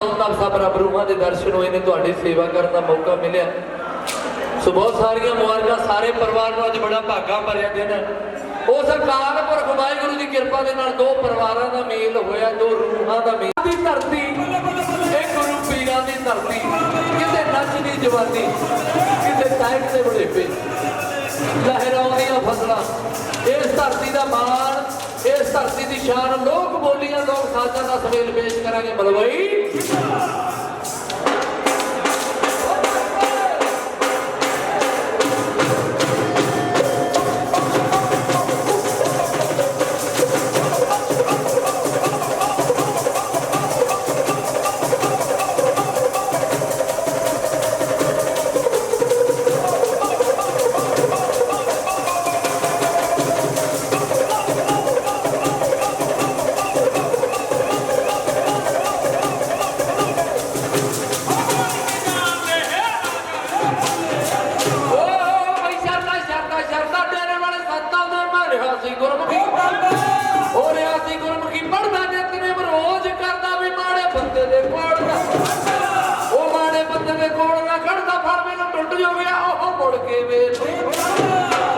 ਨਾਮ ਸਾਹਿਬ, ਰੱਬ ਰੂਹਾਂ ਦੇ ਦਰਸ਼ਨ ਹੋਏ ਨੇ, ਤੁਹਾਡੀ ਸੇਵਾ ਕਰਨ ਦਾ ਮੌਕਾ ਮਿਲਿਆ। ਸੋ ਬਹੁਤ ਸਾਰੀਆਂ ਮੁਬਾਰਕਾਂ, ਸਾਰੇ ਪਰਿਵਾਰ ਨੂੰ ਅੱਜ ਬੜਾ ਭਾਗਾ ਭਰਿਆ ਦਿਨ ਹੈ ਉਸ ਅਕਾਲ ਪੁਰਖ ਵਾਹਿਗੁਰੂ ਦੀ ਕਿਰਪਾ ਦੇ ਨਾਲ ਦੋ ਪਰਿਵਾਰਾਂ ਦਾ ਮੇਲ ਹੋਇਆ, ਦੋ ਰੂਹਾਂ ਦਾ ਮੇਲ। ਦੀ ਧਰਤੀ ਇਹ ਗੁਰੂ ਪੀਰਾਂ ਦੀ ਧਰਤੀ, ਕਿਤੇ ਨੱਚਦੀ ਜਵਾਨੀ, ਕਿਤੇ ਟਾਈਟ ਦੇ ਬੜੇਪੇ ਲਹਿਰਾਉਂਦੀਆਂ ਫਸਲਾਂ, ਇਸ ਧਰਤੀ ਦਾ ਮਾਣ ਇਸ ਧਰਤੀ ਦੀ ਸ਼ਾਨ ਲੋਕ ਬੋਲੀਆਂ ਲੋਕ ਸਾਜ਼ਾਂ ਦਾ ਸਵੇਲ ਪੇਸ਼ ਕਰਾਂਗੇ ਮਲਵਈ ਮੁੜ ਕੇ ਵੇਲ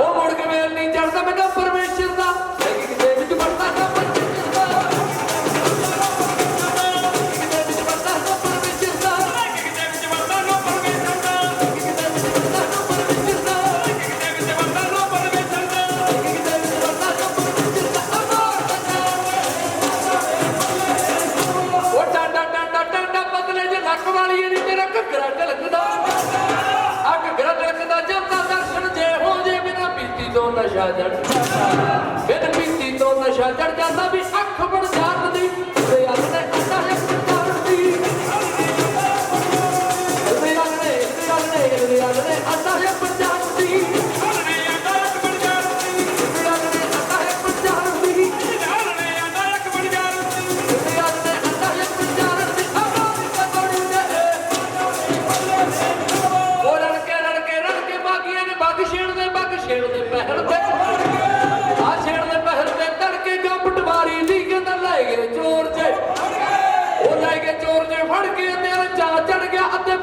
ਉਹ ਮੁੜ ਕੇ ਵੇਲ ਨਹੀਂ ਚੜਦਾ ਮੈਨੂੰ ਪਰਮੇਸ਼ਰ ਦਾ। ਲੇਕਿਨ ਕਿਤੇ ਵਿੱਚ ਵੜਦਾ ਨਾ ਪਰਮੇਸ਼ਰ ਦਾ। ਕਿਤੇ ਵਿੱਚ ਵੜਦਾ ਨਾ ਪਰਮੇਸ਼ਰ ਦਾ ਕਿਤੇ ਵਿੱਚ ਵੜਦਾ ਨਾ ਪਰਮੇਸ਼ਰ ਤੋਂ ਨਸ਼ਾ ਬਿਨ ਪੀਤੀ ਤੋਂ ਨਸ਼ਾ ਚੜ ਜਾਂਦਾ।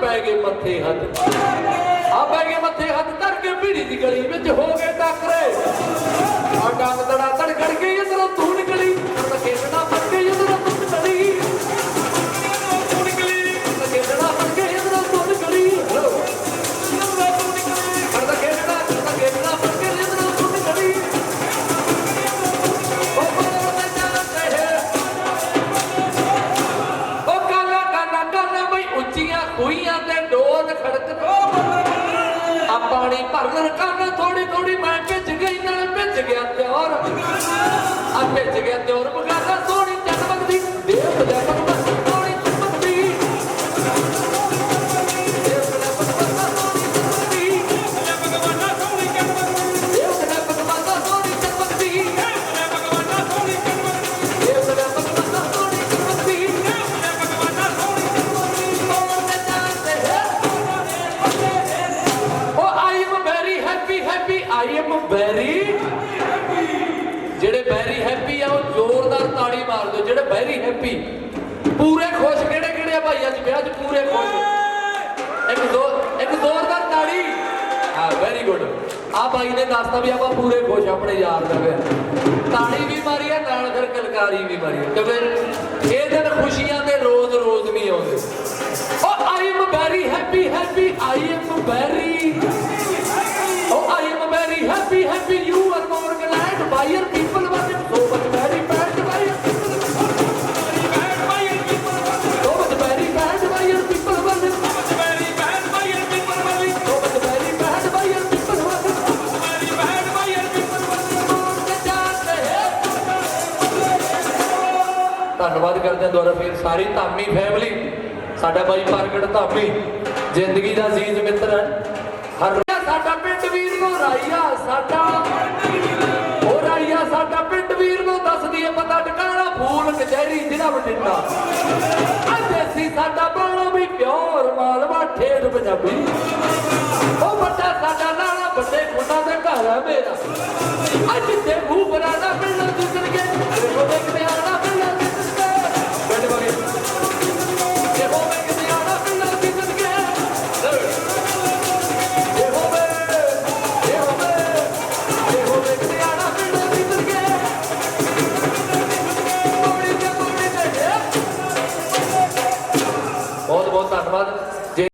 ਪੈ ਗਏ ਮੱਥੇ ਹੱਥ ਆ ਪੈ ਗਏ ਮੱਥੇ ਹੱਥ ਧਰ ਕੇ, ਭੀੜੀ ਦੀ ਗਲੀ ਵਿੱਚ ਹੋ ਗਏ ਟੱਕਰੇ। Marcano ਆਈ ਐਮ ਵੈਰੀ ਜਿਹੜੇ ਵੈਰੀ ਹੈਪੀ ਆ ਉਹ ਜ਼ੋਰਦਾਰ ਤਾੜੀ ਮਾਰ ਦਿਓ। ਜਿਹੜੇ ਵੈਰੀ ਹੈਪੀ ਪੂਰੇ ਖੁਸ਼ ਕਿਹੜੇ ਕਿਹੜੇ ਆ ਭਾਈ? ਅੱਜ ਵਿਆਹ 'ਚ ਪੂਰੇ ਖੁਸ਼। ਇੱਕ ਦੋ ਇੱਕ ਜ਼ੋਰਦਾਰ ਤਾੜੀ। ਹਾਂ ਵੈਰੀ ਗੁੱਡ ਆ ਭਾਈ ਨੇ ਦੱਸਤਾ ਵੀ ਆਪਾਂ ਪੂਰੇ ਖੁਸ਼ ਆਪਣੇ ਯਾਰ ਦਾ ਵਿਆਹ। ਤਾੜੀ ਵੀ ਮਾਰੀ ਆ ਨਾਲ ਫਿਰ ਕਲਕਾਰੀ ਵੀ ਮਾਰੀ ਕਿਉਂਕਿ ਇਹ ਦਿਨ ਖੁਸ਼ੀਆਂ ਦੇ ਰੋਜ਼ ਰੋਜ਼ ਨਹੀਂ ਆਉਂਦੇ। Oh, I am very happy, happy. I am very. Oh, I am very happy, happy. You are more glad by your people. But it's so much very bad by your people. So much very bad by your people. But it's so much very bad by your people. But it's so much very bad by your people. But it's so much very bad by your people. But it's ਕੌਣ ਤੇ ਜਾਣਦੇ ਹੈ ਧੰਨਵਾਦ ਕਰਦੇ ਹਾਂ ਦੁਆਰਾ ਫਿਰ ਸਾਰੀ Dhami family ਸਾਡਾ ਬਾਈ ਪ੍ਰਗਟ ਧਾਮੀ ਜ਼ਿੰਦਗੀ ਦਾ ਅਜ਼ੀਜ਼ ਮਿੱਤਰ ਹੈ ਹਰ ਸਾਡਾ ਪਿੰਡ ਵੀਰ ਨੂੰ ਰਾਈਆ ਸਾਡਾ। ਉਹ ਰਾਈਆ ਸਾਡਾ ਪਿੰਡ ਵੀਰ ਨੂੰ ਦੱਸਦੀ ਹੈ ਪਤਾ ਟਿਕਾਣਾ ਫੂਲ ਕਚਹਿਰੀ ਜ਼ਿਲ੍ਹਾ ਬਠਿੰਡਾ ਆ ਦੇਸੀ ਸਾਡਾ ਬਾਣੋ ਵੀ ਪਿਓਰ ਮਾਲਵਾ ਠੇਠ ਪੰਜਾਬੀ। ਉਹ ਵੱਡਾ ਸਾਡਾ ਲਾਲਾ ਵੱਡੇ ਖੁੰਡਾ ਦੇ ਘਰ ਹੈ ਮੇਰਾ। ਅੱਜ ਤੇ ਮੂੰਹ ਬਰਾਦਾ ਪਿੰਡ ਦੁਸਰ